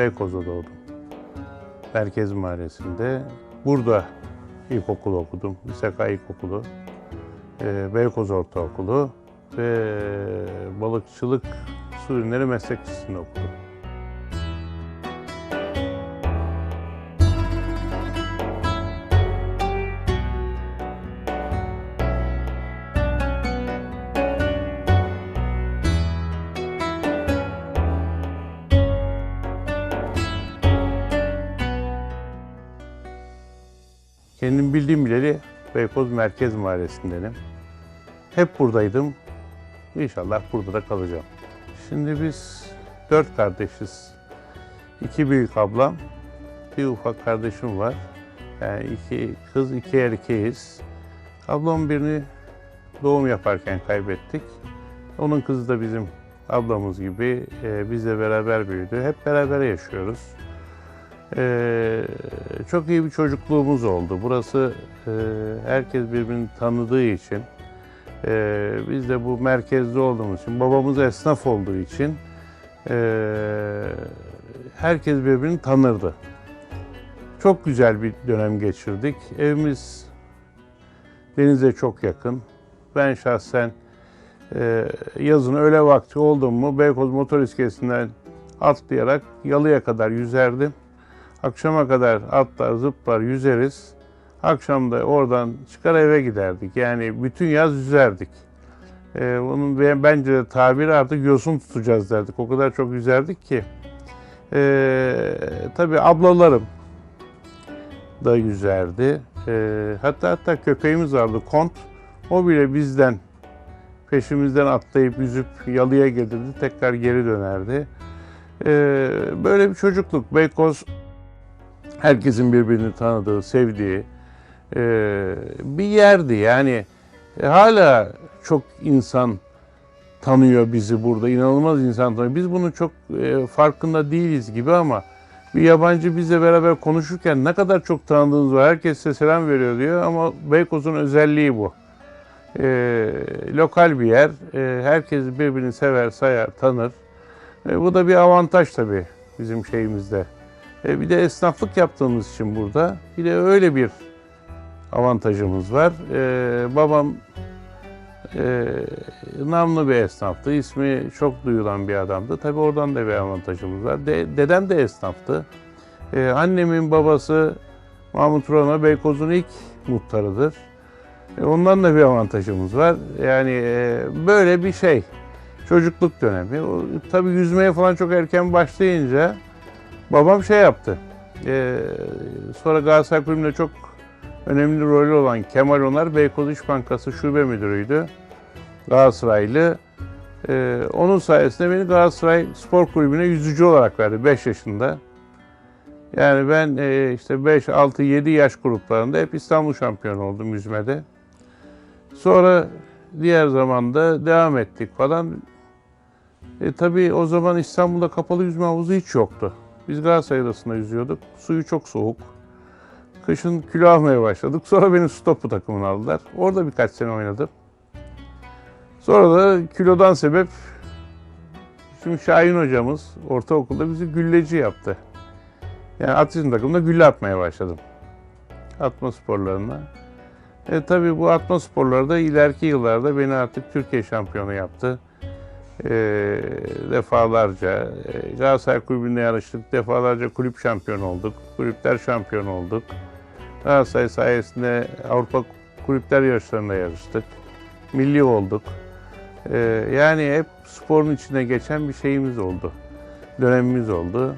Beykoz'da doğdum. Merkez Mahallesi'nde. Burada ilkokul okudum. İSK İlkokulu, e, Beykoz Ortaokulu ve balıkçılık su ürünleri meslek lisesinde okudum. Kendim bildiğim bileli Beykoz Merkez Mahallesi'ndenim. Hep buradaydım. İnşallah burada da kalacağım. Şimdi biz dört kardeşiz. İki büyük ablam, bir ufak kardeşim var. Yani iki kız, iki erkeğiz. Ablam birini doğum yaparken kaybettik. Onun kızı da bizim ablamız gibi e, bizle beraber büyüdü. Hep beraber yaşıyoruz. Ee, çok iyi bir çocukluğumuz oldu. Burası e, herkes birbirini tanıdığı için, e, biz de bu merkezde olduğumuz için, babamız esnaf olduğu için e, herkes birbirini tanırdı. Çok güzel bir dönem geçirdik. Evimiz denize çok yakın. Ben şahsen e, yazın öğle vakti oldum mu Beykoz Motor İskelesi'nden atlayarak Yalı'ya kadar yüzerdim. Akşama kadar atlar, zıplar, yüzeriz. Akşam da oradan çıkar eve giderdik. Yani bütün yaz yüzerdik. Ee, be- bence de tabiri artık yosun tutacağız derdik. O kadar çok yüzerdik ki. Ee, tabii ablalarım da yüzerdi. Ee, hatta hatta köpeğimiz vardı kont. O bile bizden peşimizden atlayıp yüzüp yalıya gelirdi. Tekrar geri dönerdi. Ee, böyle bir çocukluk. Beykoz herkesin birbirini tanıdığı, sevdiği e, bir yerdi. Yani e, hala çok insan tanıyor bizi burada. İnanılmaz insan tanıyor. Biz bunun çok e, farkında değiliz gibi ama bir yabancı bizle beraber konuşurken ne kadar çok tanıdığınız var. Herkes size selam veriyor diyor ama Beykoz'un özelliği bu. E, lokal bir yer. E, herkes birbirini sever, sayar, tanır. E, bu da bir avantaj tabii bizim şeyimizde. E, bir de esnaflık yaptığımız için burada bir de öyle bir avantajımız var. E, babam e, namlı bir esnaftı. İsmi çok duyulan bir adamdı. Tabii oradan da bir avantajımız var. De, dedem de esnaftı. E, annemin babası Mahmut Rona Beykoz'un ilk muhtarıdır. E, ondan da bir avantajımız var. Yani e, böyle bir şey. Çocukluk dönemi. O, tabii yüzmeye falan çok erken başlayınca Babam şey yaptı. Ee, sonra Galatasaray Kulübü'nde çok önemli rolü olan Kemal Onar Beykoz İş Bankası Şube Müdürü'ydü. Galatasaraylı. Ee, onun sayesinde beni Galatasaray Spor Kulübü'ne yüzücü olarak verdi 5 yaşında. Yani ben e, işte 5, 6, 7 yaş gruplarında hep İstanbul şampiyonu oldum yüzmede. Sonra diğer zamanda devam ettik falan. E, tabii o zaman İstanbul'da kapalı yüzme havuzu hiç yoktu. Biz Galatasaray Adası'nda yüzüyorduk. Suyu çok soğuk. Kışın kilo almaya başladık. Sonra beni su topu takımına aldılar. Orada birkaç sene oynadım. Sonra da kilodan sebep şimdi Şahin hocamız ortaokulda bizi gülleci yaptı. Yani atletizm takımında gülle atmaya başladım. Atma sporlarına. E, tabii bu atma sporları da ileriki yıllarda beni artık Türkiye şampiyonu yaptı e, defalarca e, Galatasaray Kulübü'nde yarıştık. Defalarca kulüp şampiyonu olduk. Kulüpler şampiyon olduk. Galatasaray sayesinde Avrupa kulüpler yarışlarında yarıştık. Milli olduk. E, yani hep sporun içine geçen bir şeyimiz oldu. Dönemimiz oldu.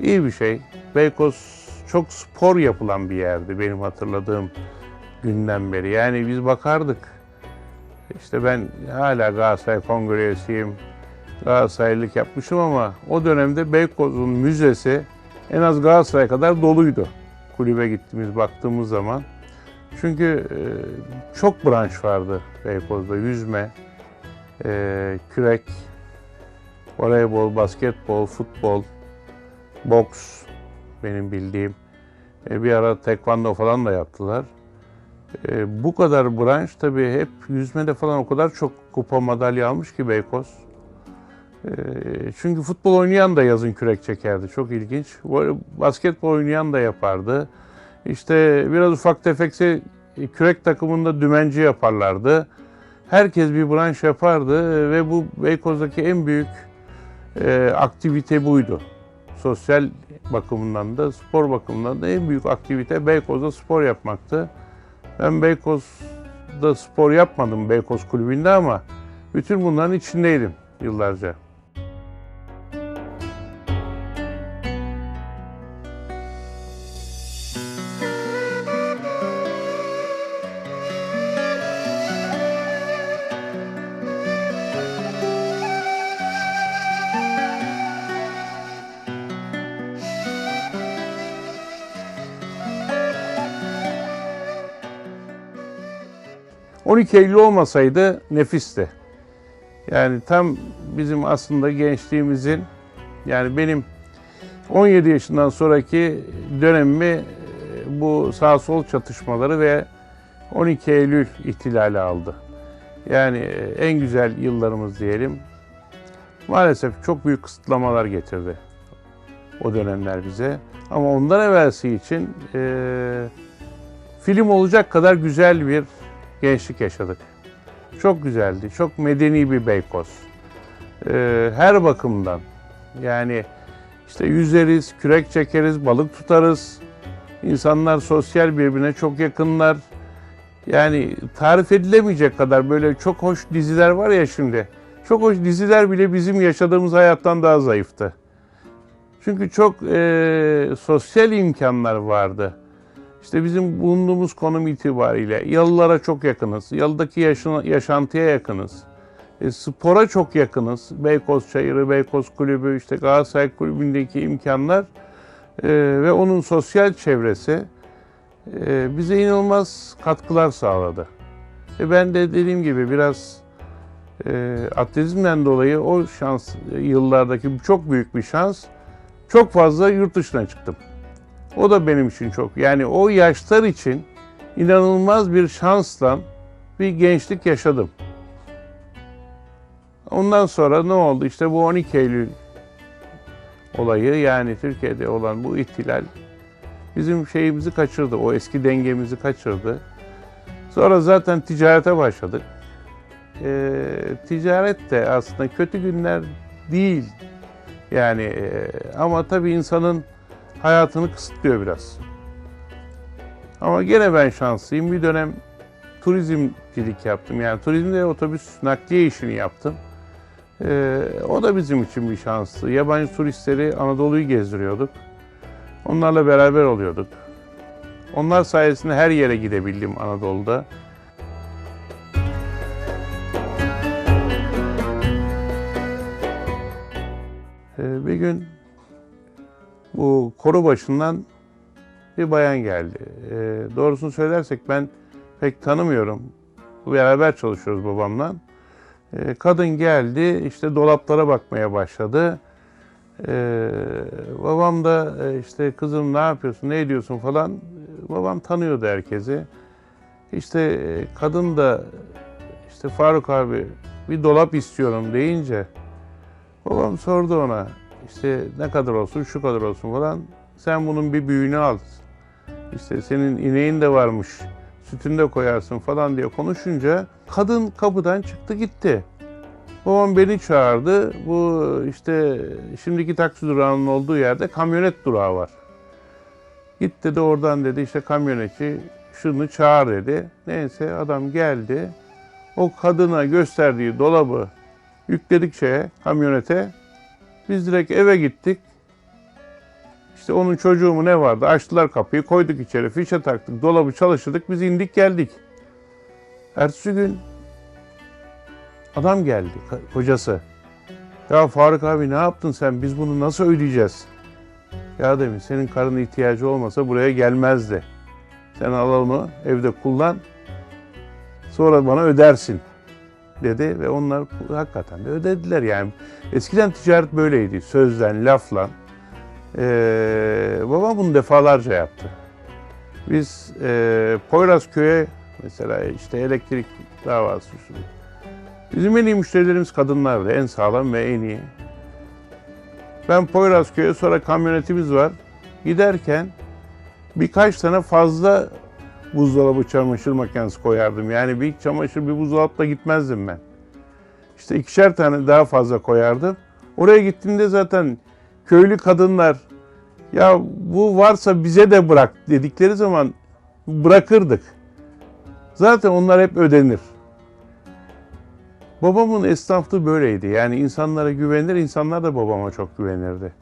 İyi bir şey. Beykoz çok spor yapılan bir yerdi benim hatırladığım günden beri. Yani biz bakardık işte ben hala Galatasaray Kongre üyesiyim. Galatasaraylılık yapmışım ama o dönemde Beykoz'un müzesi en az Galatasaray kadar doluydu. Kulübe gittiğimiz baktığımız zaman. Çünkü e, çok branş vardı Beykoz'da. Yüzme, e, kürek, voleybol, basketbol, futbol, boks benim bildiğim. E, bir ara tekvando falan da yaptılar. E, bu kadar branş tabii hep yüzmede falan o kadar çok kupa madalya almış ki Beykoz. Ee, çünkü futbol oynayan da yazın kürek çekerdi. Çok ilginç. Basketbol oynayan da yapardı. İşte biraz ufak tefekse kürek takımında dümenci yaparlardı. Herkes bir branş yapardı ve bu Beykoz'daki en büyük e, aktivite buydu. Sosyal bakımından da spor bakımından da en büyük aktivite Beykoz'da spor yapmaktı. Ben Beykoz'da spor yapmadım Beykoz kulübünde ama bütün bunların içindeydim yıllarca. 12 Eylül olmasaydı nefisti. Yani tam bizim aslında gençliğimizin yani benim 17 yaşından sonraki dönemimi e, bu sağ sol çatışmaları ve 12 Eylül ihtilali aldı. Yani e, en güzel yıllarımız diyelim. Maalesef çok büyük kısıtlamalar getirdi o dönemler bize. Ama ondan evvelsi için e, film olacak kadar güzel bir gençlik yaşadık. Çok güzeldi, çok medeni bir Beykoz. E, her bakımdan yani işte yüzeriz, kürek çekeriz, balık tutarız. İnsanlar sosyal birbirine çok yakınlar. Yani tarif edilemeyecek kadar böyle çok hoş diziler var ya şimdi. Çok hoş diziler bile bizim yaşadığımız hayattan daha zayıftı. Çünkü çok e, sosyal imkanlar vardı. İşte bizim bulunduğumuz konum itibariyle yalılara çok yakınız. Yalıdaki yaşın, yaşantıya yakınız. E, spora çok yakınız. Beykoz Çayırı, Beykoz Kulübü, işte Galatasaray Kulübü'ndeki imkanlar e, ve onun sosyal çevresi e, bize inanılmaz katkılar sağladı. E, ben de dediğim gibi biraz e, atletizmden dolayı o şans yıllardaki çok büyük bir şans çok fazla yurt dışına çıktım. O da benim için çok. Yani o yaşlar için inanılmaz bir şansla bir gençlik yaşadım. Ondan sonra ne oldu? İşte bu 12 Eylül olayı yani Türkiye'de olan bu ihtilal bizim şeyimizi kaçırdı. O eski dengemizi kaçırdı. Sonra zaten ticarete başladık. Ee, ticaret de aslında kötü günler değil. Yani e, ama tabii insanın hayatını kısıtlıyor biraz. Ama gene ben şanslıyım. Bir dönem turizmcilik yaptım. Yani turizmde otobüs nakliye işini yaptım. Ee, o da bizim için bir şanstı. Yabancı turistleri Anadolu'yu gezdiriyorduk. Onlarla beraber oluyorduk. Onlar sayesinde her yere gidebildim Anadolu'da. Ee, bir gün bu koru başından bir bayan geldi. Ee, doğrusunu söylersek ben pek tanımıyorum. Beraber çalışıyoruz babamla. Ee, kadın geldi, işte dolaplara bakmaya başladı. Ee, babam da e, işte kızım ne yapıyorsun, ne ediyorsun falan. Babam tanıyordu herkesi. İşte e, kadın da işte Faruk abi bir dolap istiyorum deyince babam sordu ona işte ne kadar olsun şu kadar olsun falan sen bunun bir büyüğünü al. İşte senin ineğin de varmış sütünü de koyarsın falan diye konuşunca kadın kapıdan çıktı gitti. Babam beni çağırdı. Bu işte şimdiki taksi durağının olduğu yerde kamyonet durağı var. Git dedi oradan dedi işte kamyonetçi şunu çağır dedi. Neyse adam geldi. O kadına gösterdiği dolabı yükledik şeye, kamyonete. Biz direkt eve gittik. İşte onun çocuğu mu ne vardı? Açtılar kapıyı, koyduk içeri, fişe taktık, dolabı çalıştırdık. Biz indik geldik. Ertesi gün adam geldi, kocası. Ya Faruk abi ne yaptın sen? Biz bunu nasıl ödeyeceğiz? Ya demiş senin karının ihtiyacı olmasa buraya gelmezdi. Sen al onu evde kullan. Sonra bana ödersin dedi ve onlar hakikaten de ödediler yani. Eskiden ticaret böyleydi. Sözden, lafla. Ee, babam bunu defalarca yaptı. Biz e, Poyrazköy'e mesela işte elektrik davası şu. Bizim en iyi müşterilerimiz kadınlardı. En sağlam ve en iyi. Ben Poyrazköy'e sonra kamyonetimiz var. Giderken birkaç tane fazla buzdolabı çamaşır makinesi koyardım. Yani bir çamaşır bir buzdolapla gitmezdim ben. İşte ikişer tane daha fazla koyardım. Oraya gittiğimde zaten köylü kadınlar ya bu varsa bize de bırak dedikleri zaman bırakırdık. Zaten onlar hep ödenir. Babamın esnaflığı böyleydi. Yani insanlara güvenir, insanlar da babama çok güvenirdi.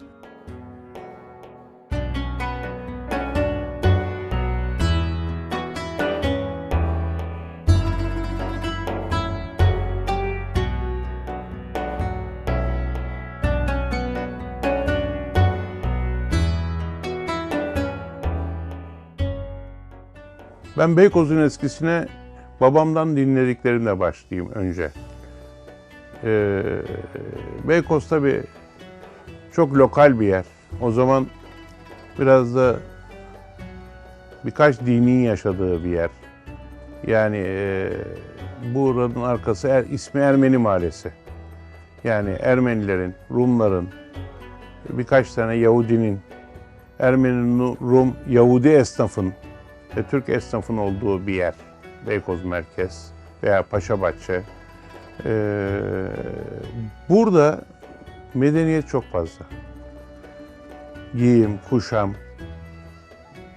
Ben Beykoz'un eskisine babamdan dinlediklerimle başlayayım önce. Ee, Beykoz tabii çok lokal bir yer. O zaman biraz da birkaç dinin yaşadığı bir yer. Yani e, buranın arkası er, ismi Ermeni Mahallesi. Yani Ermenilerin, Rumların, birkaç tane Yahudinin, Ermeni, Rum, Yahudi esnafın ve Türk esnafın olduğu bir yer. Beykoz Merkez veya Paşabahçe. Ee, burada medeniyet çok fazla. Giyim, kuşam,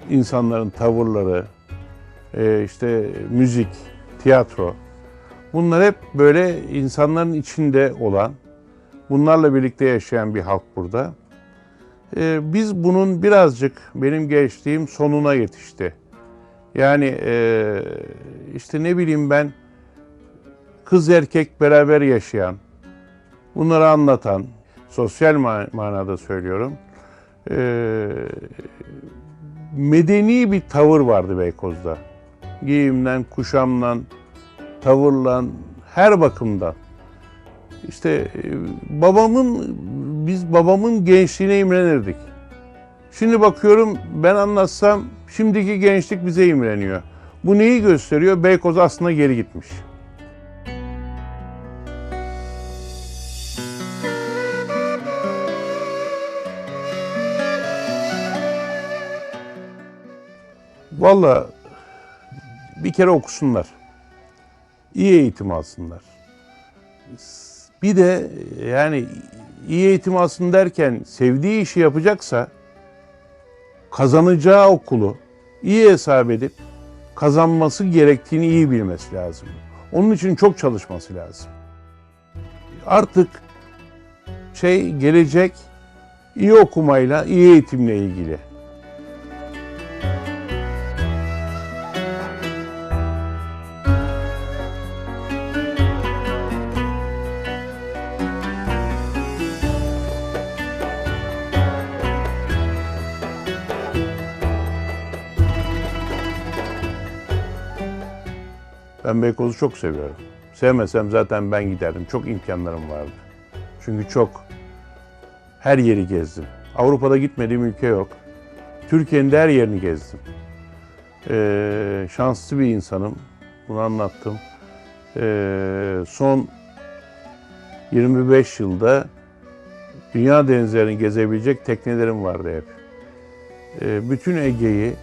insanların tavırları, e, işte müzik, tiyatro. Bunlar hep böyle insanların içinde olan, bunlarla birlikte yaşayan bir halk burada. Ee, biz bunun birazcık benim gençliğim sonuna yetişti. Yani e, işte ne bileyim ben kız erkek beraber yaşayan, bunları anlatan, sosyal ma- manada söylüyorum. e, medeni bir tavır vardı Beykoz'da. Giyimden, kuşamdan, tavırlan, her bakımdan. İşte e, babamın, biz babamın gençliğine imrenirdik. Şimdi bakıyorum ben anlatsam şimdiki gençlik bize imreniyor. Bu neyi gösteriyor? Beykoz aslında geri gitmiş. Valla bir kere okusunlar. İyi eğitim alsınlar. Bir de yani iyi eğitim alsın derken sevdiği işi yapacaksa kazanacağı okulu iyi hesap edip kazanması gerektiğini iyi bilmesi lazım. Onun için çok çalışması lazım. Artık şey gelecek iyi okumayla, iyi eğitimle ilgili. Ben Beykoz'u çok seviyorum. Sevmesem zaten ben giderdim. Çok imkanlarım vardı. Çünkü çok her yeri gezdim. Avrupa'da gitmediğim ülke yok. Türkiye'nin her yerini gezdim. Ee, şanslı bir insanım. Bunu anlattım. Ee, son 25 yılda dünya denizlerini gezebilecek teknelerim vardı hep. Ee, bütün Ege'yi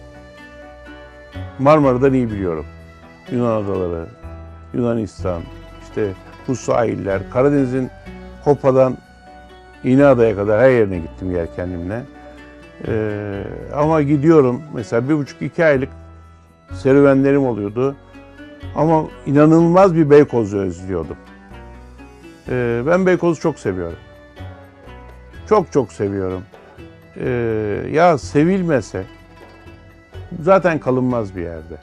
Marmara'dan iyi biliyorum. Yunan adaları, Yunanistan, işte bu sahiller, Karadeniz'in Kopa'dan İğneada'ya kadar her yerine gittim yelkenlimle. Ee, ama gidiyorum mesela bir buçuk iki aylık serüvenlerim oluyordu. Ama inanılmaz bir Beykoz'u özlüyordum. Ee, ben Beykoz'u çok seviyorum. Çok çok seviyorum. Ee, ya sevilmese zaten kalınmaz bir yerde.